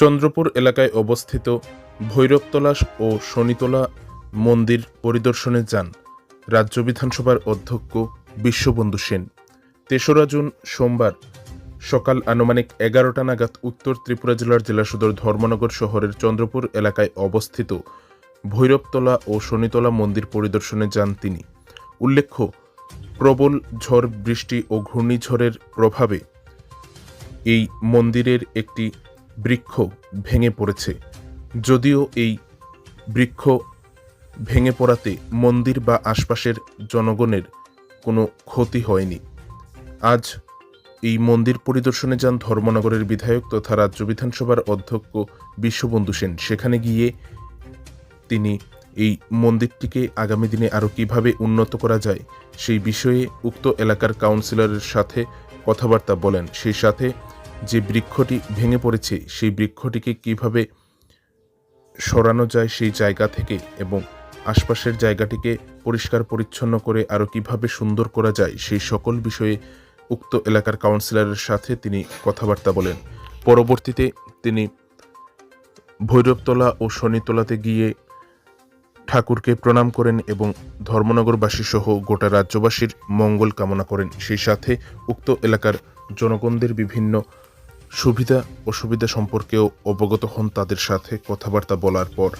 চন্দ্রপুর এলাকায় অবস্থিত ভৈরবতলা ও শনিতলা মন্দির পরিদর্শনে যান রাজ্য বিধানসভার অধ্যক্ষ বিশ্ববন্ধু সেন। তেসরা জুন সোমবার সকাল আনুমানিক এগারোটা নাগাদ উত্তর ত্রিপুরা জেলার জেলা সদর ধর্মনগর শহরের চন্দ্রপুর এলাকায় অবস্থিত ভৈরবতলা ও শনিতলা মন্দির পরিদর্শনে যান তিনি। উল্লেখ্য, প্রবল ঝড়, বৃষ্টি ও ঘূর্ণিঝড়ের প্রভাবে এই মন্দিরের একটি বৃক্ষ ভেঙে পড়েছে। যদিও এই বৃক্ষ ভেঙে পড়াতে মন্দির বা আশপাশের জনগণের কোনো ক্ষতি হয়নি। আজ এই মন্দির পরিদর্শনে যান ধর্মনগরের বিধায়ক তথা রাজ্য বিধানসভার অধ্যক্ষ বিশ্ববন্ধু সেন। সেখানে গিয়ে তিনি এই মন্দিরটিকে আগামী দিনে আরও কীভাবে উন্নত করা যায় সেই বিষয়ে উক্ত এলাকার কাউন্সিলরের সাথে কথাবার্তা বলেন। সেই সাথে যে বৃক্ষটি ভেঙে পড়েছে, সেই বৃক্ষটিকে কীভাবে সরানো যায় সেই জায়গা থেকে এবং আশপাশের জায়গাটিকে পরিষ্কার পরিচ্ছন্ন করে আরও কীভাবে সুন্দর করা যায়, সেই সকল বিষয়ে উক্ত এলাকার কাউন্সিলরের সাথে তিনি কথাবার্তা বলেন। পরবর্তীতে তিনি ভৈরবতলা ও শনিতলাতে গিয়ে ঠাকুরকে প্রণাম করেন এবং ধর্মনগরবাসী সহ গোটা রাজ্যবাসীর মঙ্গল কামনা করেন। সেই সাথে উক্ত এলাকার জনগণদের বিভিন্ন সুবিধা অসুবিধা সম্পর্কেও অবগত হন তাদের সাথে কথাবার্তা বলার পর।